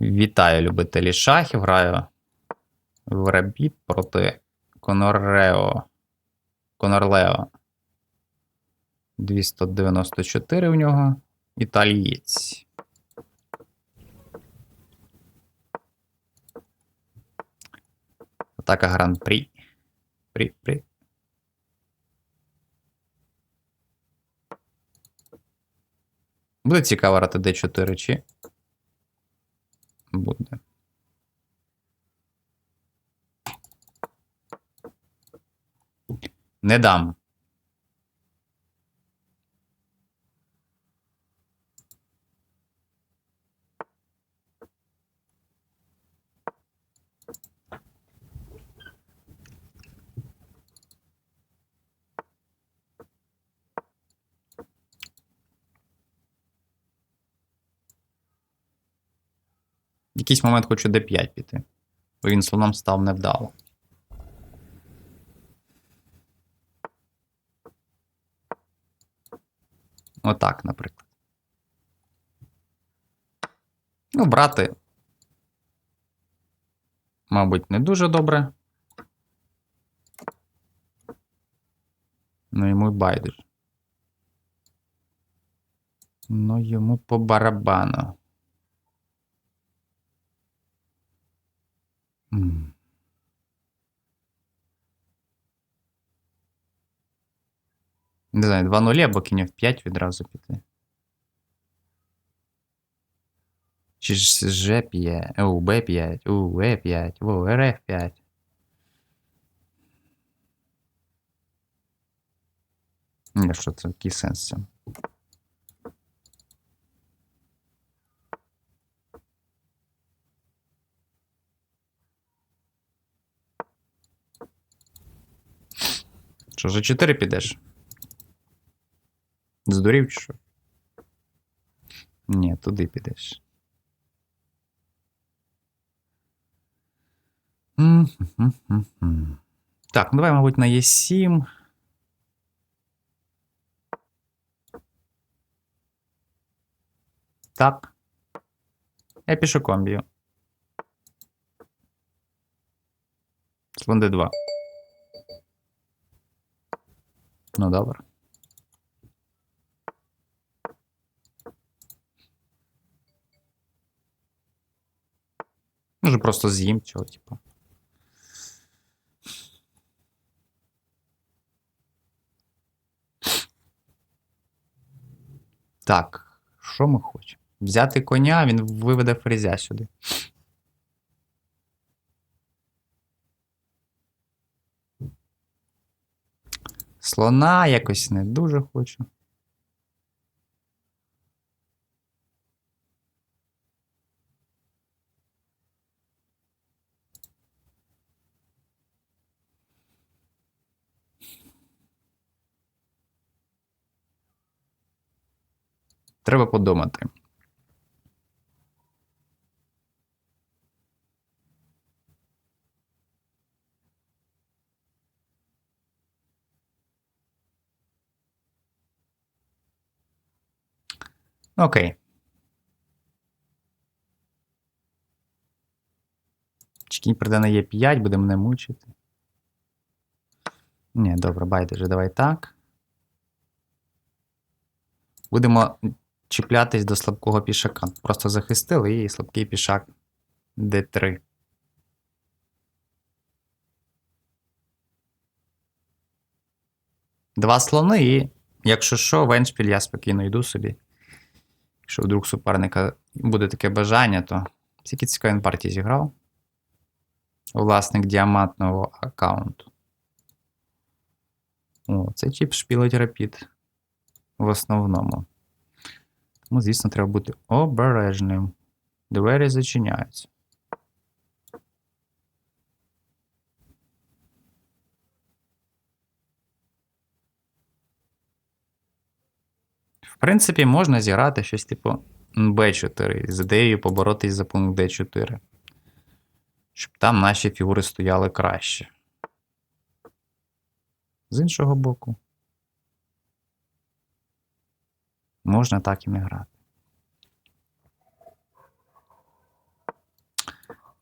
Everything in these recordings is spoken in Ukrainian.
Вітаю, любителі шахів. Граю в Рабіт проти Конорео. Конорлео. 294 у нього. Італієць. Атака Гран-прі. Прі, прі. Буде цікаво грати D4 чи буде. Не дам. Якийсь момент хочу D5 піти. Бо він слоном став невдало. Отак, наприклад. Ну, брати. Мабуть, не дуже добре. Ну, йому й байдуже. Ну, йому по барабану. Не знаю, 2 нулі або кінь в 5 відразу піти. Чи ж Ж5, у Б5, у Е5, у РФ5. Ні, що це, який сенс в цьому? Що, за 4 підеш? Здурів чи що? Ні, туди підеш. Так, ну давай, мабуть, на Е7. Так. Я пішоком б'ю. Слон Д2. Ну, добре. Може, просто з'їм цього, типу. Так, що ми хочемо? Взяти коня, він виведе фрезя сюди. Слона якось не дуже хочу. Треба подумати. Окей. Чи кінь прийде на Е5, буде мене мучити. Ні, добре, байдуже, давай так. Будемо чіплятись до слабкого пішака. Просто захистили і слабкий пішак D3. Два слони, і, якщо що, в я спокійно йду собі. Якщо вдруг суперника буде таке бажання, то скільки цікавий він партії зіграв. Власник діамантного аккаунту. О, цей чіп шпілить рапід. В основному. Тому, звісно, треба бути обережним. Двері зачиняються. В принципі, можна зіграти щось типу Б4 з ідеєю поборотись за пункт Д4. Щоб там наші фігури стояли краще. З іншого боку. Можна так і не грати.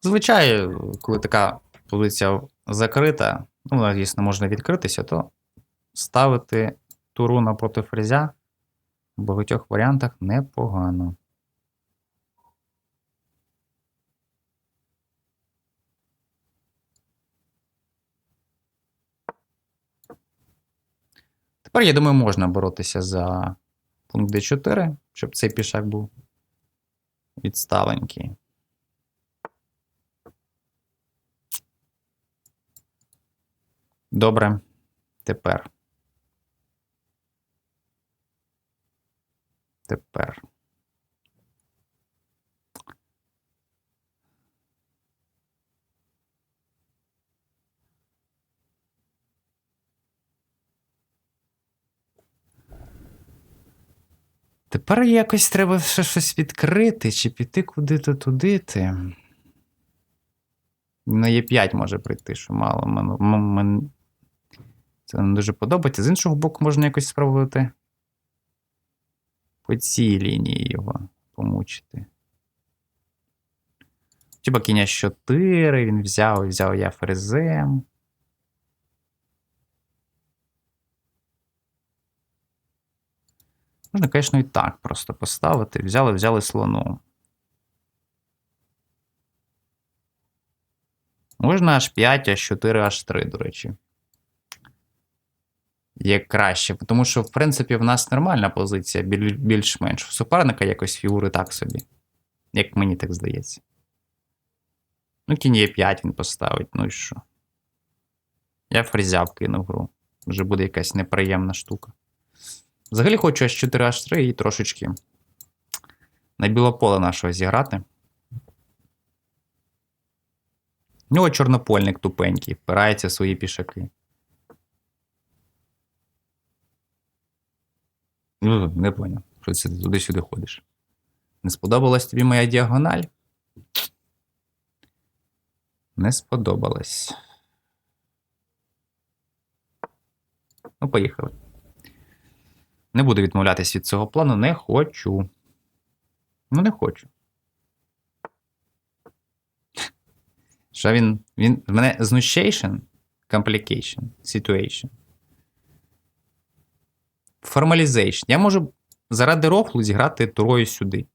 Звичайно, коли така позиція закрита, ну, звісно, можна відкритися, то ставити туру напроти фрезя в багатьох варіантах непогано. Тепер, я думаю, можна боротися за пункт D4, щоб цей пішак був відставенький. Добре. Тепер. Тепер. Тепер якось треба ще щось відкрити, чи піти куди-то туди-ти. На Е5 може прийти, що мало. Це не дуже подобається. З іншого боку, можна якось спробувати по цій лінії його помучити. Типа кінь 4, він взяв, взяв я фрезем. Можна, звісно, і так просто поставити. Взяли, взяли слону. Можна аж 5, аж 4, аж 3, до речі. Є краще. Тому що, в принципі, в нас нормальна позиція, більш-менш. У суперника якось фігури так собі. Як мені так здається. Ну, кінь є 5 він поставить, ну і що. Я фрезя кинув гру. Вже буде якась неприємна штука. Взагалі хочу H4 H3 і трошечки на білополе нашого зіграти. У нього чорнопольник тупенький, впирається в свої пішаки. Ну, не поняв, що це туди-сюди ходиш. Не сподобалась тобі моя діагональ? Не сподобалась. Ну, поїхали. Не буду відмовлятись від цього плану, не хочу. Ну, не хочу. Що він. Він в мене знущейшн, complication, situation. Formalization. Я можу заради рофлу зіграти турою сюди.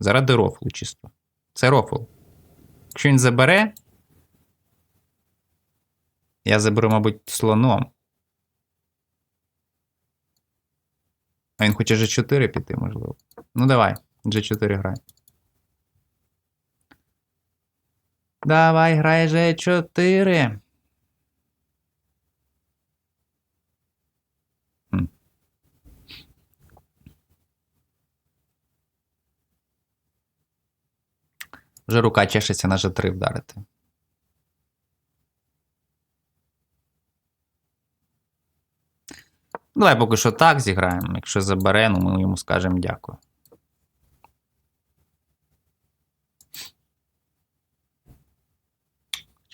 Заради рофлу чисто. Це рофл. Якщо він забере. Я заберу, мабуть, слоном. Він хоче G4 піти, можливо. Ну, давай, G4 грай. Давай, грай G4. Хм. Вже рука чешеться на G3 вдарити. Давай поки що так зіграємо. Якщо забере, ну ми йому скажемо дякую.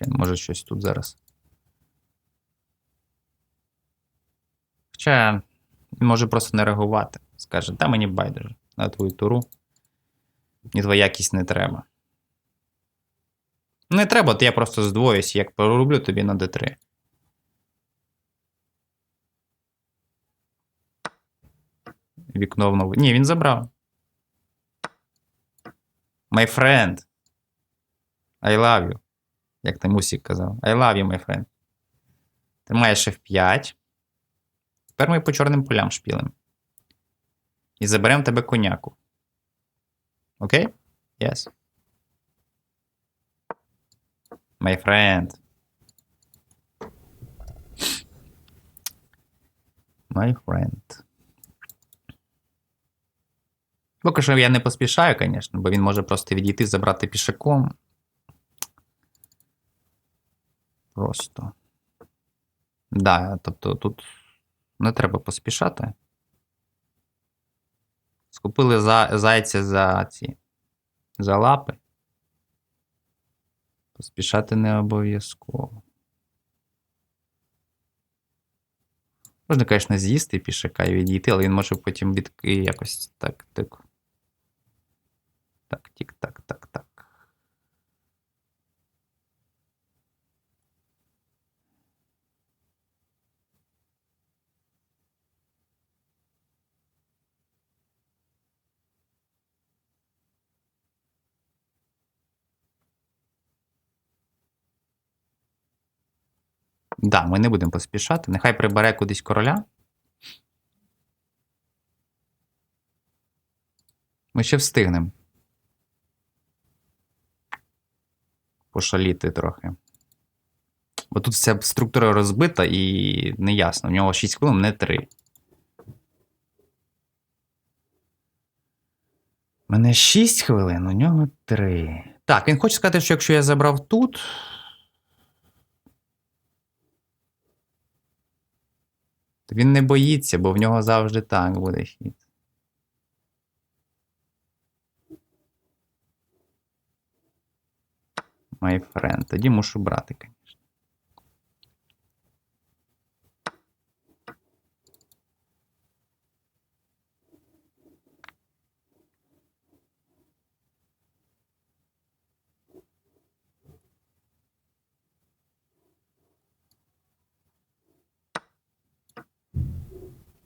Може щось тут зараз. Хоча може просто не реагувати. Скаже, та мені байдуже на твою туру. Мені твоя якість не треба. Не треба, то я просто здвоюсь, як пророблю тобі на D3. Вікно в вновь. Ні, він забрав. My friend. I love you. Як там Усік казав. I love you, my friend. Ти маєш F5. Тепер ми по чорним полям шпілим. І заберемо тебе коняку. Окей? Yes. My friend. My friend. Поки що я не поспішаю, звісно, бо він може просто відійти, забрати пішаком. Просто. Да, тобто тут не треба поспішати. Скупили за, зайця за ці за лапи. Поспішати не обов'язково. Можна, звісно, з'їсти пішака і відійти, але він може потім від якось так, так. Так, тік, так, так, так. Да, ми не будемо поспішати. Нехай прибере кудись короля. Ми ще встигнемо. Пошаліти трохи. Бо тут вся структура розбита і неясно. В нього 6 хвилин, не 3. У мене 6 хвилин, у нього 3. Так, він хоче сказати, що якщо я забрав тут. То він не боїться, бо в нього завжди так буде хід. My friend. Тоді мушу брати, звісно.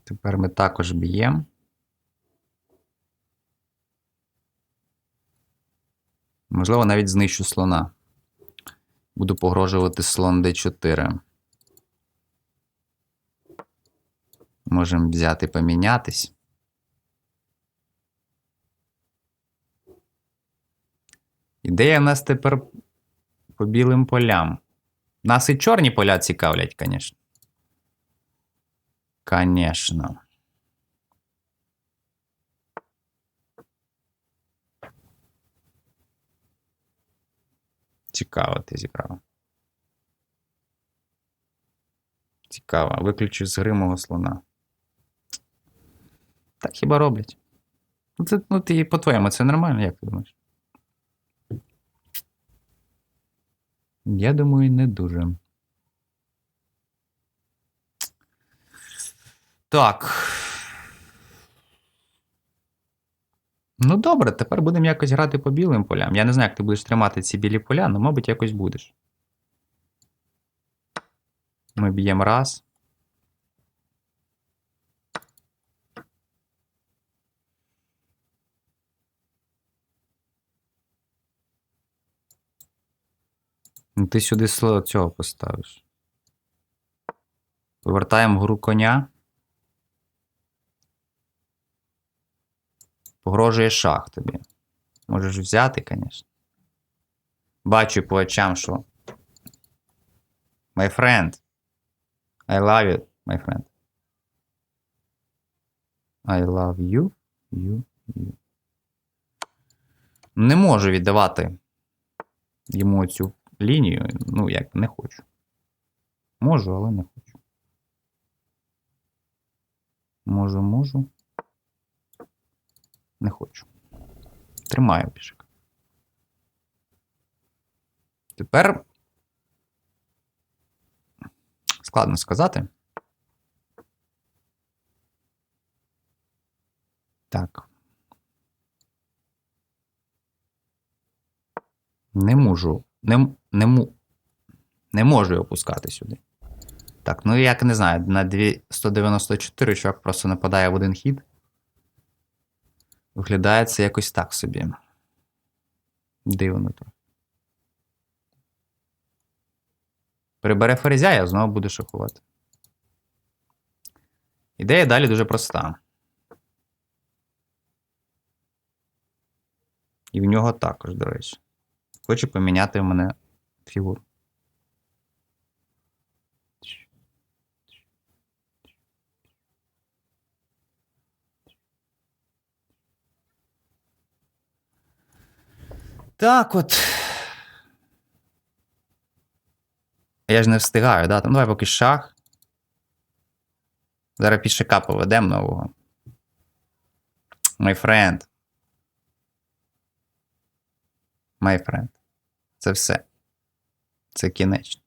Тепер ми також б'ємо. Можливо, навіть знищу слона. Буду погрожувати слон d4. Можемо взяти помінятись. Ідея в нас тепер по білим полям. Нас і чорні поля цікавлять, звісно. Конечно. Цікаво ти зіграв. Цікаво. Виключив з гри мого слона. Так хіба роблять? Ну, це, ну ти по-твоєму, це нормально, як ти думаєш? Я думаю, не дуже. Так. Ну, добре, тепер будемо якось грати по білим полям. Я не знаю, як ти будеш тримати ці білі поля, але, мабуть, якось будеш. Ми б'ємо раз. Ну, Ти сюди цього поставиш. Повертаємо гру коня. Погрожує шах тобі. Можеш взяти, звісно. Бачу по очам, що. My friend. I love you, my friend. I love you. You, you. Не можу віддавати йому цю лінію. Ну, як не хочу. Можу, але не хочу. Можу, можу. Не хочу. Тримаю пішок. Тепер. Складно сказати. Так. Не можу. Не, не, му- не можу опускати сюди. Так, ну як не знаю, на 2 194 чувак просто нападає в один хід. Виглядає це якось так собі. Дивно то. Прибере ферзя, я знову буду шокувати. Ідея далі дуже проста. І в нього також, до речі. Хоче поміняти в мене фігуру. Так от. Я ж не встигаю, да? Там давай поки шах. Зараз пішака поведемо нового. My friend. My friend. Це все. Це кінець.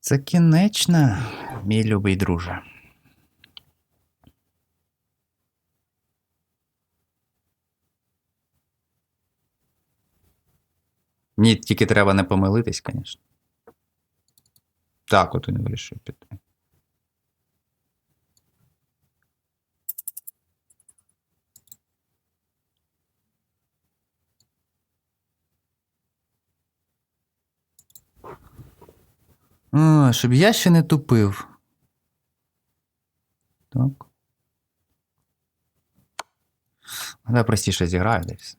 Це кінечна, мій любий друже. Ні, тільки треба не помилитись, звісно. Так, от і не вирішую піти. О, щоб я ще не тупив. Так. Вона простіше зіграю десь.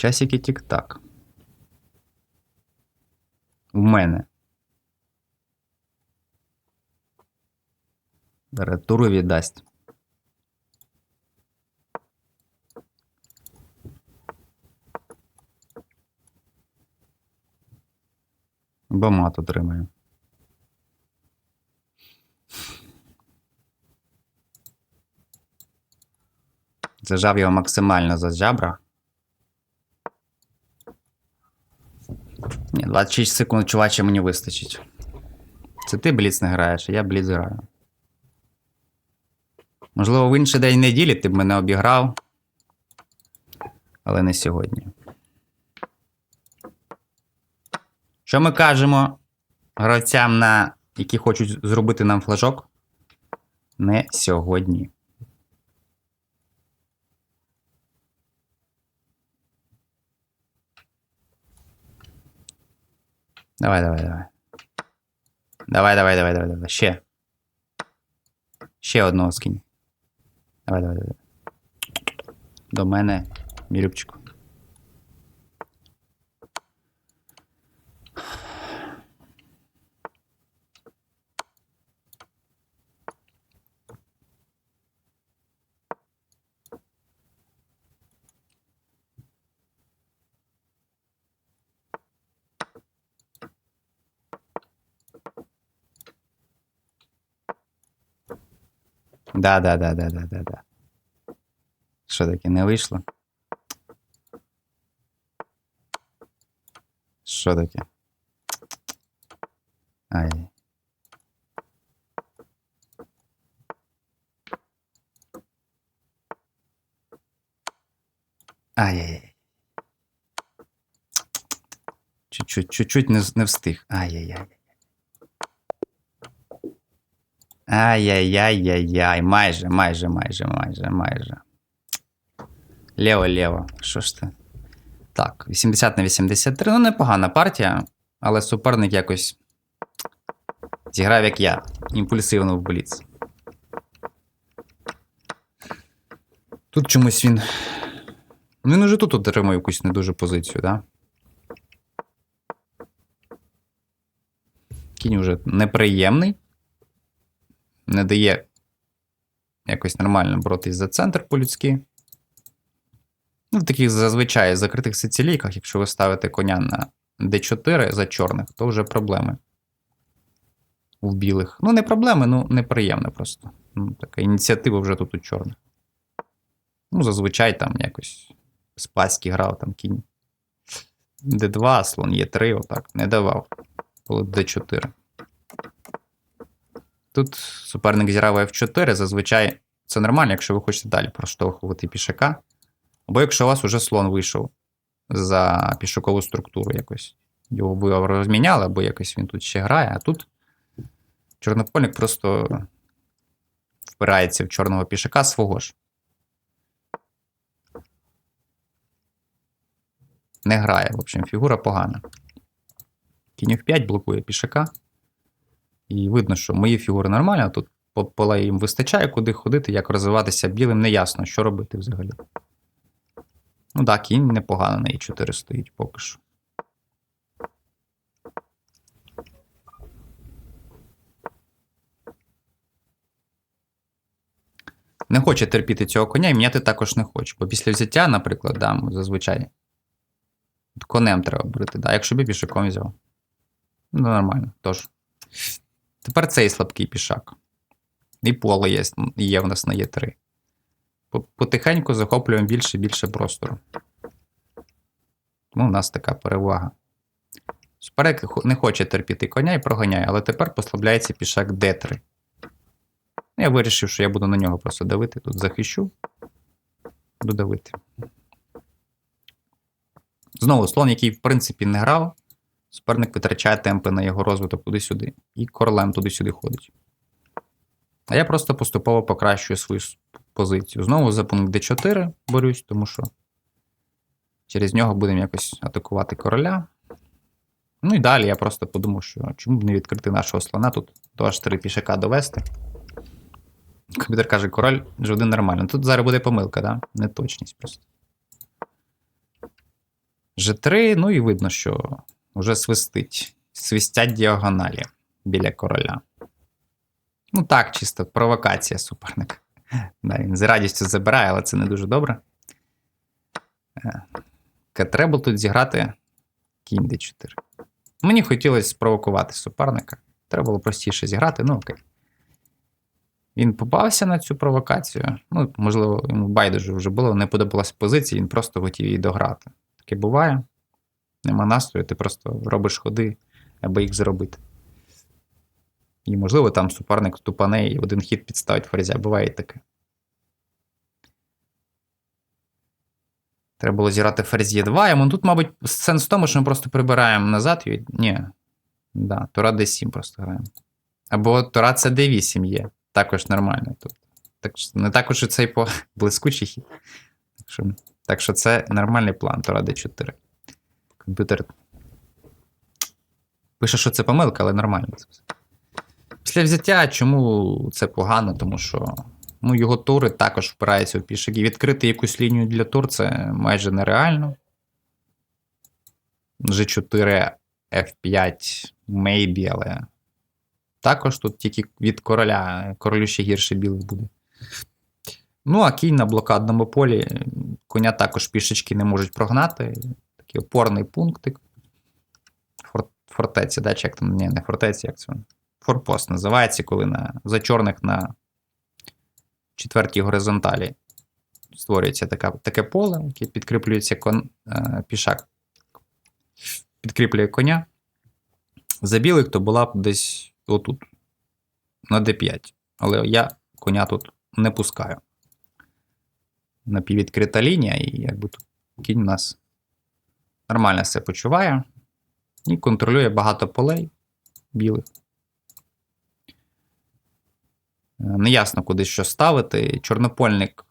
Часики тік-так. В мене. Ретуру віддасть. Бо мат отримає. Зажав його максимально за жабра. Ні, 26 секунд чуваче мені вистачить. Це ти бліц не граєш, а я бліц граю. Можливо, в інший день неділі ти б мене обіграв. Але не сьогодні. Що ми кажемо гравцям, на... які хочуть зробити нам флажок? Не сьогодні. Давай, давай, давай. Давай, давай, давай, давай, давай. Ще. Ще одного скинь. Давай, давай, давай. До мене, мій. Да, да, да, да, да, да, да. Що таке, не вийшло? Що таке? Ай. Ай-яй-яй. Чуть-чуть, чуть-чуть не, не встиг. Ай-яй-яй. Ай-яй-яй-яй-яй. Майже, майже, майже, майже, майже. Лево, лево. Що ж ти? Так, 80 на 83. Ну, непогана партія, але суперник якось зіграв, як я. Імпульсивно в бліц. Тут чомусь він. Він уже тут отримав якусь не дуже позицію, да? Кінь уже неприємний. Не дає якось нормально боротись за центр по-людськи. Ну, в таких зазвичай закритих сицилійках, якщо ви ставите коня на d4 за чорних, то вже проблеми. У білих. Ну, не проблеми, ну неприємно просто. Ну, така ініціатива вже тут у чорних. Ну, зазвичай там якось Спаський грав там кінь. d2, слон Е3, отак, не давав. Було d4. Тут суперник зіграв F4, зазвичай це нормально, якщо ви хочете далі проштовхувати пішака. Або якщо у вас уже слон вийшов за пішакову структуру якось. Його ви розміняли, або якось він тут ще грає, а тут чорнопольник просто впирається в чорного пішака свого ж. Не грає, в общем, фігура погана. Кінь в 5 блокує пішака. І видно, що мої фігури нормальні, а тут по поле їм вистачає, куди ходити, як розвиватися білим, не ясно, що робити взагалі. Ну так, кінь непогано на і4 стоїть поки що. Не хоче терпіти цього коня, і міняти також не хоче. Бо після взяття, наприклад, да, зазвичай конем треба брати. Да, якщо б я пішаком взяв. Ну, нормально, тож. Тепер цей слабкий пішак. І поле є, є в нас на Е3. Потихеньку захоплюємо більше і більше простору. Тому у нас така перевага. Суперек не хоче терпіти коня і проганяє, але тепер послабляється пішак d3. Я вирішив, що я буду на нього просто давити. Тут захищу. Буду давити. Знову слон, який, в принципі, не грав. Суперник витрачає темпи на його розвиток туди-сюди. І королем туди-сюди ходить. А я просто поступово покращую свою позицію. Знову за пункт d4 борюсь, тому що через нього будемо якось атакувати короля. Ну і далі я просто подумав, що чому б не відкрити нашого слона тут до H3 пішака довести. Комп'ютер каже, король G1 нормально. Тут зараз буде помилка, да? Неточність просто. G3, ну і видно, що вже свистить. Свистять діагоналі біля короля. Ну так, чисто провокація суперника. Да, він з радістю забирає, але це не дуже добре. Е, Треба тут зіграти кінь d4. Мені хотілося спровокувати суперника. Треба було простіше зіграти, ну окей. Він попався на цю провокацію. Ну, можливо, йому байдуже вже було, не подобалася позиція, він просто хотів її дограти. Таке буває. Нема настрою, ти просто робиш ходи, аби їх зробити. І, можливо, там суперник тупане і один хід підставить ферзя. Буває таке. Треба було зіграти ферзь Е2. Йому тут, мабуть, сенс в тому, що ми просто прибираємо назад. І... Ні. Да, Тура D7 просто граємо. Або Тура це D8 є. Також нормально. Тут. Так, не також і цей по блискучий хід. Так що, так що це нормальний план Тура D4. Комп'ютер пише, що це помилка, але нормально. Після взяття, чому це погано? Тому що ну, його тури також впираються в пішаки. Відкрити якусь лінію для тур це майже нереально. G4, F5, maybe, але також тут тільки від короля. Королю ще гірше білий буде. Ну, а кінь на блокадному полі. Коня також пішечки не можуть прогнати. Такий опорний пунктик. Фор- Фортеці, да, чи як там? Ні, не фортеці, як це? Форпост називається, коли на, за чорних на четвертій горизонталі створюється така, таке поле, яке підкріплюється кон, е, пішак, підкріплює коня. За білих то була б десь отут, на d5. Але я коня тут не пускаю. Напіввідкрита лінія, і якби тут кінь у нас нормально все почуває і контролює багато полей білих. Е, Неясно, куди що ставити. Чорнопольник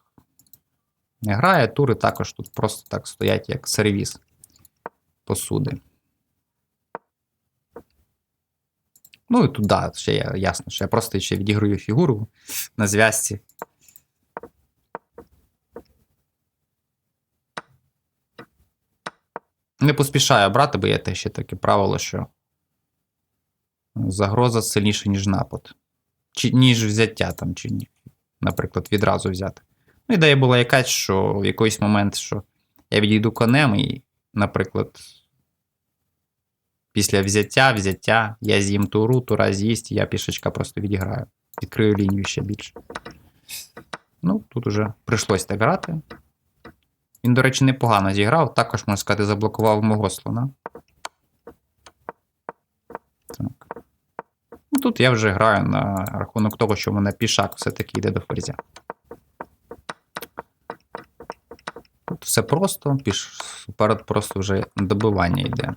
не грає, тури також тут просто так стоять, як сервіс посуди. Ну і тут, да, ще ясно, що я просто ще відіграю фігуру на зв'язці. Не поспішаю брати, бо є те ще таке правило, що загроза сильніша, ніж напад. Чи, ніж взяття там, чи ні. Наприклад, відразу взяти. Ну, ідея була якась, що в якийсь момент, що я відійду конем, і, наприклад, після взяття, взяття, я з'їм туру, тура з'їсть, я пішечка просто відіграю. Відкрию лінію ще більше. Ну, тут уже прийшлось так грати. Він, до речі, непогано зіграв, також, можна сказати, заблокував мого слона. Так. Ну, тут я вже граю на рахунок того, що в мене пішак все-таки йде до ферзя. Тут все просто, піш... вперед просто вже добивання йде.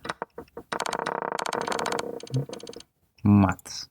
Мат.